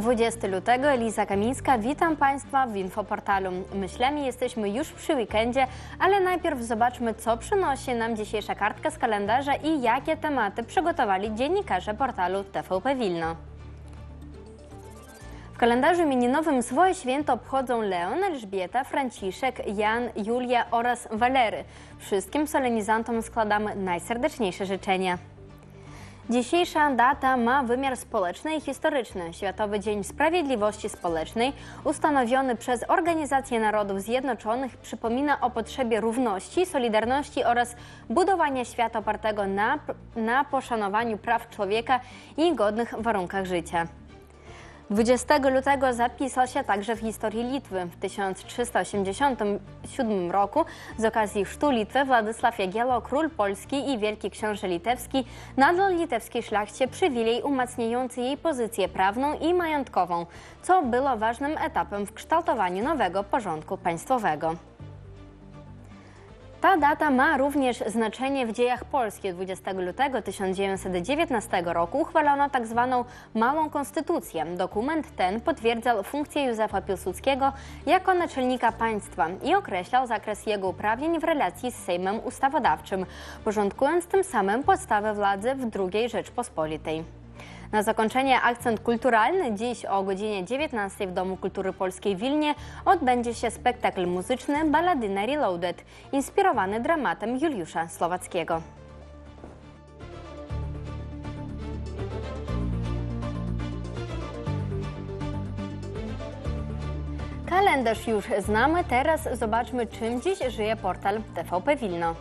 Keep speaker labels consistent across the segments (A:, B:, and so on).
A: 20 lutego, Eliza Kamińska. Witam Państwa w infoportalu. Myślami jesteśmy już przy weekendzie, ale najpierw zobaczmy, co przynosi nam dzisiejsza kartka z kalendarza i jakie tematy przygotowali dziennikarze portalu TVP Wilno. W kalendarzu imieninowym swoje święto obchodzą Leon, Elżbieta, Franciszek, Jan, Julia oraz Walery. Wszystkim solenizantom składamy najserdeczniejsze życzenia. Dzisiejsza data ma wymiar społeczny i historyczny. Światowy Dzień Sprawiedliwości Społecznej, ustanowiony przez Organizację Narodów Zjednoczonych, przypomina o potrzebie równości, solidarności oraz budowania świata opartego na, na poszanowaniu praw człowieka i godnych warunkach życia. 20 lutego zapisał się także w historii Litwy. W 1387 roku z okazji chrztu Litwy Władysław Jagiello, król Polski i wielki książę litewski nadal litewskiej szlachcie przywilej umacniający jej pozycję prawną i majątkową, co było ważnym etapem w kształtowaniu nowego porządku państwowego. Ta data ma również znaczenie w dziejach Polski. 20 lutego 1919 roku uchwalono tzw. Małą Konstytucję. Dokument ten potwierdzał funkcję Józefa Piłsudskiego jako naczelnika państwa i określał zakres jego uprawnień w relacji z Sejmem Ustawodawczym, porządkując tym samym podstawę władzy w II Rzeczpospolitej. Na zakończenie akcent kulturalny. Dziś o godzinie 19 w Domu Kultury Polskiej w Wilnie odbędzie się spektakl muzyczny Balladyna Reloaded, inspirowany dramatem Juliusza Słowackiego. Kalendarz już znamy, teraz zobaczmy czym dziś żyje portal TVP Wilno.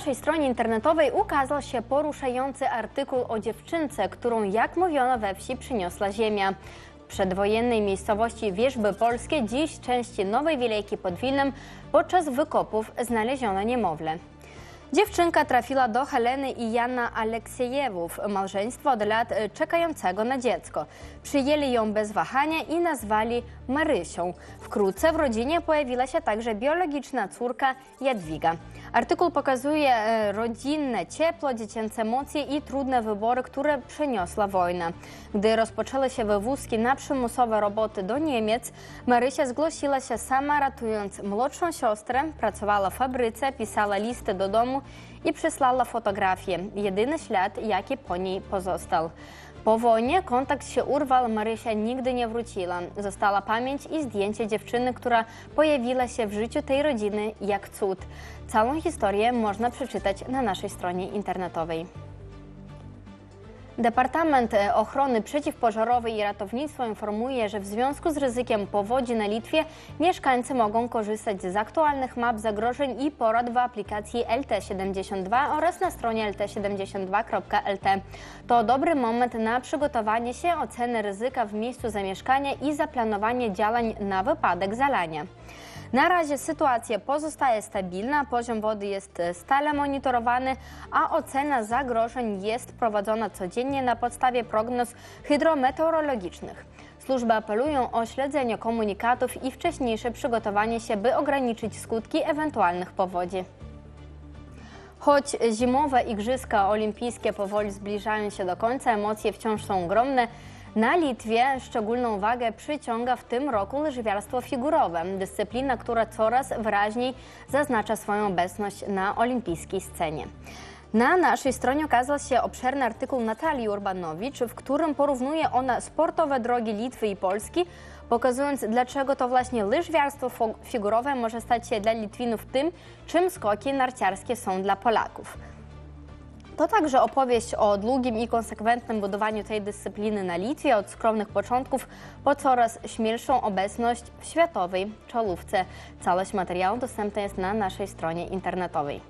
A: Naszej stronie internetowej ukazał się poruszający artykuł o dziewczynce, którą, jak mówiono we wsi, przyniosła ziemia. W przedwojennej miejscowości Wierzby Polskie, dziś części Nowej Wielejki pod Wilnem, podczas wykopów znaleziono niemowlę. Dziewczynka trafiła do Heleny i Jana Aleksiejewów, małżeństwa od lat czekającego na dziecko. Przyjęli ją bez wahania i nazwali Marysią. Wkrótce w rodzinie pojawiła się także biologiczna córka Jadwiga. Artykuł pokazuje e, rodzinne ciepło, dziecięce emocje i trudne wybory, które przyniosła wojna. Gdy rozpoczęły się wywózki na przymusowe roboty do Niemiec, Marysia zgłosiła się sama, ratując młodszą siostrę, pracowała w fabryce, pisała listy do domu i przysłała fotografie. Jedyny ślad, jaki po niej pozostał. Po wojnie kontakt się urwał, Marysia nigdy nie wróciła. Została pamięć i zdjęcie dziewczyny, która pojawiła się w życiu tej rodziny jak cud. Całą historię można przeczytać na naszej stronie internetowej. Departament Ochrony Przeciwpożarowej i Ratownictwa informuje, że w związku z ryzykiem powodzi na Litwie mieszkańcy mogą korzystać z aktualnych map zagrożeń i porad w aplikacji LT72 oraz na stronie lt72.lt. To dobry moment na przygotowanie się, ocenę ryzyka w miejscu zamieszkania i zaplanowanie działań na wypadek zalania. Na razie sytuacja pozostaje stabilna, poziom wody jest e, stale monitorowany, a ocena zagrożeń jest prowadzona codziennie na podstawie prognoz hydrometeorologicznych. Służby apelują o śledzenie komunikatów i wcześniejsze przygotowanie się, by ograniczyć skutki ewentualnych powodzi. Choć zimowe Igrzyska Olimpijskie powoli zbliżają się do końca, emocje wciąż są ogromne. Na Litwie szczególną wagę przyciąga w tym roku łyżwiarstwo figurowe, dyscyplina, która coraz wyraźniej zaznacza swoją obecność na olimpijskiej scenie. Na naszej stronie okazał się obszerny artykuł Natalii Urbanowicz, w którym porównuje ona sportowe drogi Litwy i Polski, pokazując, dlaczego to właśnie łyżwiarstwo figurowe może stać się dla Litwinów tym, czym skoki narciarskie są dla Polaków. To także opowieść o długim i konsekwentnym budowaniu tej dyscypliny na Litwie, od skromnych początków po coraz śmielszą obecność w światowej czołówce. Całość materiału dostępna jest na naszej stronie internetowej.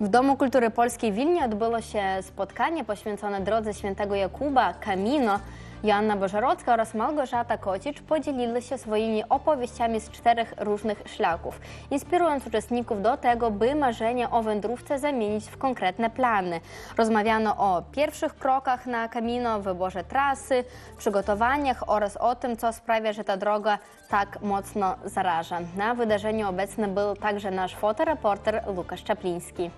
A: W Domu Kultury Polskiej w Wilnie odbyło się spotkanie poświęcone drodze świętego Jakuba Camino. Joanna Bożarocka oraz Małgorzata Kocicz podzieliły się swoimi opowieściami z czterech różnych szlaków, inspirując uczestników do tego, by marzenia o wędrówce zamienić w konkretne plany. Rozmawiano o pierwszych krokach na Camino, wyborze trasy, przygotowaniach oraz o tym, co sprawia, że ta droga tak mocno zaraża. Na wydarzeniu obecny był także nasz fotoreporter Łukasz Czapliński.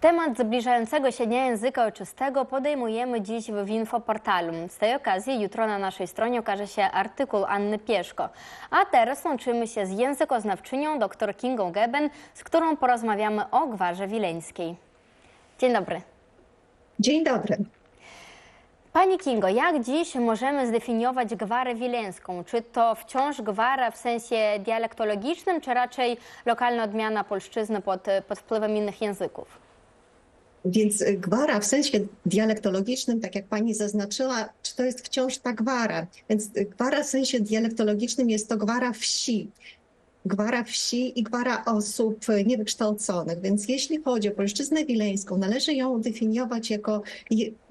A: Temat zbliżającego się Dnia Języka Ojczystego podejmujemy dziś w Infoportalu. Z tej okazji jutro na naszej stronie ukaże się artykuł Anny Pieszko. A teraz łączymy się z językoznawczynią dr Kingą Geben, z którą porozmawiamy o gwarze wileńskiej. Dzień dobry.
B: Dzień dobry.
A: Pani Kingo, jak dziś możemy zdefiniować gwarę wileńską? Czy to wciąż gwara w sensie dialektologicznym, czy raczej lokalna odmiana polszczyzny pod, pod wpływem innych języków?
B: Więc gwara w sensie dialektologicznym, tak jak pani zaznaczyła, czy to jest wciąż ta gwara? Więc gwara w sensie dialektologicznym jest to gwara wsi. Gwara wsi i gwara osób niewykształconych. Więc jeśli chodzi o polszczyznę wileńską, należy ją definiować jako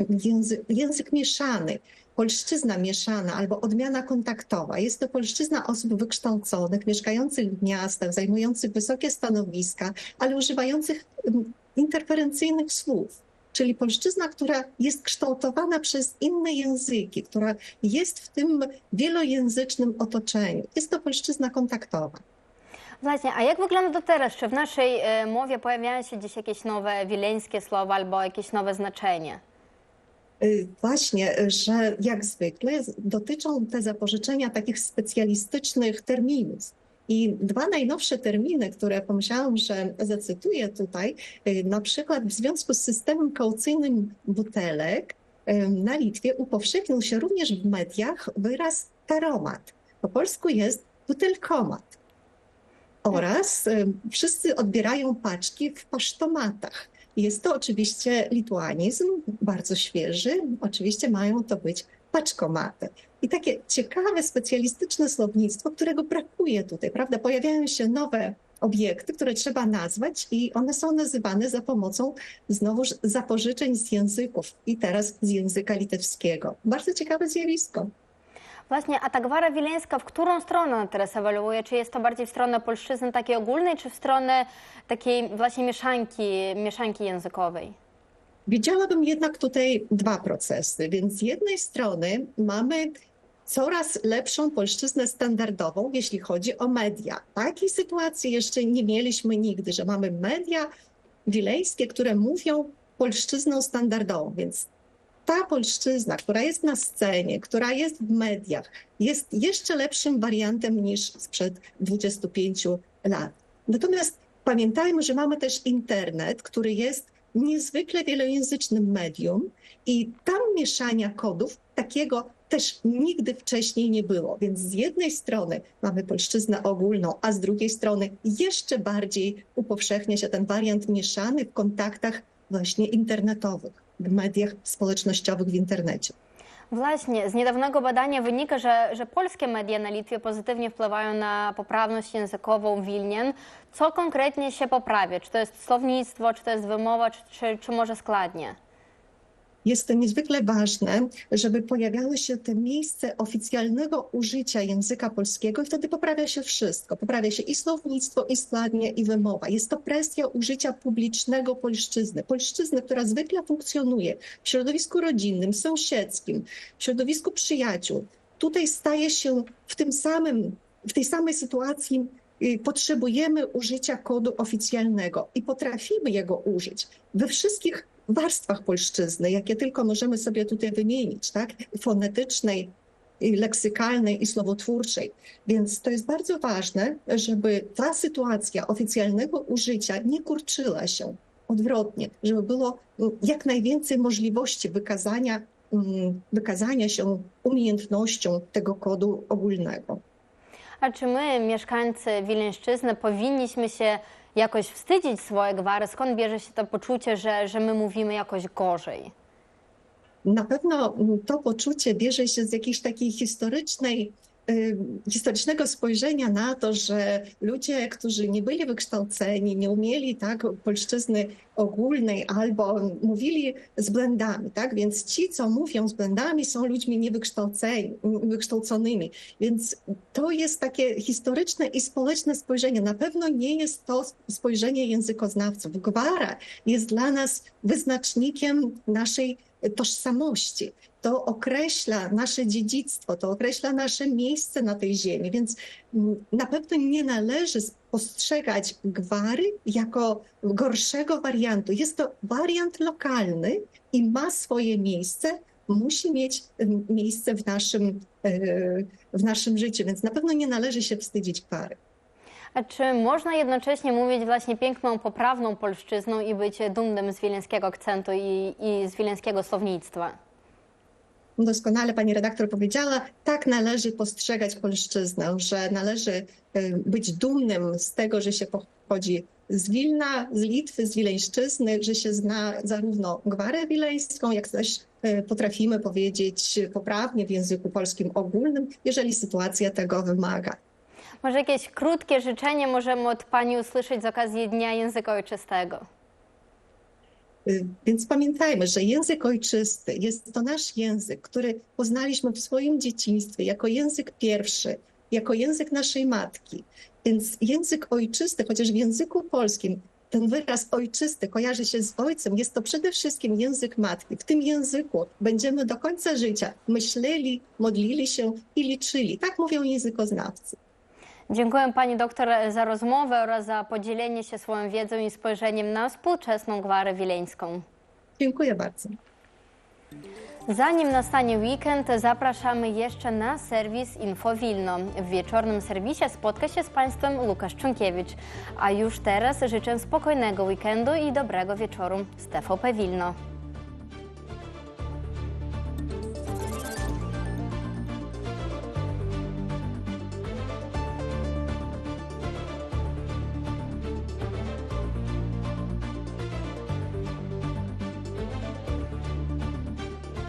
B: język, język mieszany. Polszczyzna mieszana albo odmiana kontaktowa. Jest to polszczyzna osób wykształconych, mieszkających w miastach, zajmujących wysokie stanowiska, ale używających interferencyjnych słów. Czyli polszczyzna, która jest kształtowana przez inne języki, która jest w tym wielojęzycznym otoczeniu. Jest to polszczyzna kontaktowa.
A: Właśnie, a jak wygląda to teraz? Czy w naszej e, mowie pojawiają się gdzieś jakieś nowe wileńskie słowa albo jakieś nowe znaczenie?
B: Y, Właśnie, że jak zwykle dotyczą te zapożyczenia takich specjalistycznych terminów. I dwa najnowsze terminy, które pomyślałam, że zacytuję tutaj, y, na przykład w związku z systemem kaucyjnym butelek na Litwie upowszechnił się również w mediach wyraz taromat. Po polsku jest butelkomat. Oraz y, wszyscy odbierają paczki w pasztomatach. Jest to oczywiście lituanizm, bardzo świeży. Oczywiście mają to być paczkomaty. I takie ciekawe, specjalistyczne słownictwo, którego brakuje tutaj, prawda? Pojawiają się nowe obiekty, które trzeba nazwać i one są nazywane za pomocą znowuż zapożyczeń z języków i teraz z języka litewskiego. Bardzo ciekawe zjawisko.
A: Właśnie, a ta gwara wileńska, w którą stronę ona teraz ewoluuje? Czy jest to bardziej w stronę polszczyzny takiej ogólnej, czy w stronę takiej właśnie mieszanki, mieszanki językowej?
B: Widziałabym jednak tutaj dwa procesy. Więc z jednej strony mamy coraz lepszą polszczyznę standardową, jeśli chodzi o media. Takiej sytuacji jeszcze nie mieliśmy nigdy, że mamy media wileńskie, które mówią polszczyzną standardową. Więc ta polszczyzna, która jest na scenie, która jest w mediach, jest jeszcze lepszym wariantem niż sprzed 25 lat. Natomiast pamiętajmy, że mamy też internet, który jest niezwykle wielojęzycznym medium i tam mieszania kodów takiego też nigdy wcześniej nie było. Więc z jednej strony mamy polszczyznę ogólną, a z drugiej strony jeszcze bardziej upowszechnia się ten wariant mieszany w kontaktach właśnie internetowych, w mediach społecznościowych w internecie.
A: Właśnie, z niedawnego badania wynika, że, że polskie media na Litwie pozytywnie wpływają na poprawność językową Wilnien. Co konkretnie się poprawia? Czy to jest słownictwo, czy to jest wymowa, czy, czy, czy może składnie?
B: Jest niezwykle ważne, żeby pojawiały się te miejsce oficjalnego użycia języka polskiego i wtedy poprawia się wszystko. Poprawia się i słownictwo, i składnie, i wymowa. Jest to presja użycia publicznego polszczyzny. Polszczyzny, która zwykle funkcjonuje w środowisku rodzinnym, sąsiedzkim, w środowisku przyjaciół. Tutaj staje się w tym samym, w tej samej sytuacji y, potrzebujemy użycia kodu oficjalnego i potrafimy jego użyć we wszystkich warstwach polszczyzny, jakie tylko możemy sobie tutaj wymienić, tak? Fonetycznej, leksykalnej i słowotwórczej. Więc to jest bardzo ważne, żeby ta sytuacja oficjalnego użycia nie kurczyła się. Odwrotnie, żeby było mm, jak najwięcej możliwości wykazania, mm, wykazania się umiejętnością tego kodu ogólnego.
A: A czy my, mieszkańcy Wileńszczyzny, powinniśmy się jakoś wstydzić swoje gwary? Skąd bierze się to poczucie, że, że my mówimy jakoś gorzej?
B: Na pewno to poczucie bierze się z jakiejś takiej historycznej, historycznego spojrzenia na to, że ludzie, którzy nie byli wykształceni, nie umieli tak polszczyzny ogólnej albo mówili z blendami, tak? Więc ci, co mówią z blendami, są ludźmi niewykształceni, wykształconymi. Więc to jest takie historyczne i społeczne spojrzenie. Na pewno nie jest to spojrzenie językoznawców. Gwara jest dla nas wyznacznikiem naszej tożsamości. To określa nasze dziedzictwo, to określa nasze miejsce na tej ziemi, więc na pewno nie należy postrzegać gwary jako gorszego wariantu. Jest to wariant lokalny i ma swoje miejsce, musi mieć miejsce w naszym, e, w naszym życiu, więc na pewno nie należy się wstydzić gwary.
A: Czy można jednocześnie mówić właśnie piękną, poprawną polszczyzną i być dumnym z wileńskiego akcentu i, i z wileńskiego słownictwa?
B: Doskonale pani redaktor powiedziała, tak należy postrzegać polszczyznę, że należy e, być dumnym z tego, że się pochodzi z Wilna, z Litwy, z Wileńszczyzny, że się zna zarówno gwarę wileńską, jak też e, potrafimy powiedzieć poprawnie w języku polskim ogólnym, jeżeli sytuacja tego wymaga.
A: Może jakieś krótkie życzenie możemy od Pani usłyszeć z okazji Dnia Języka Ojczystego?
B: Y, Więc pamiętajmy, że język ojczysty jest to nasz język, który poznaliśmy w swoim dzieciństwie jako język pierwszy, jako język naszej matki. Więc język ojczysty, chociaż w języku polskim ten wyraz ojczysty kojarzy się z ojcem, jest to przede wszystkim język matki. W tym języku będziemy do końca życia myśleli, modlili się i liczyli. Tak mówią językoznawcy.
A: Dziękuję Pani doktor za rozmowę oraz za podzielenie się swoją wiedzą i spojrzeniem na współczesną gwarę wileńską.
B: Dziękuję bardzo.
A: Zanim nastanie weekend, zapraszamy jeszcze na serwis Info Wilno. W wieczornym serwisie spotka się z Państwem Łukasz Czunkiewicz. A już teraz życzę spokojnego weekendu i dobrego wieczoru z TVP Wilno.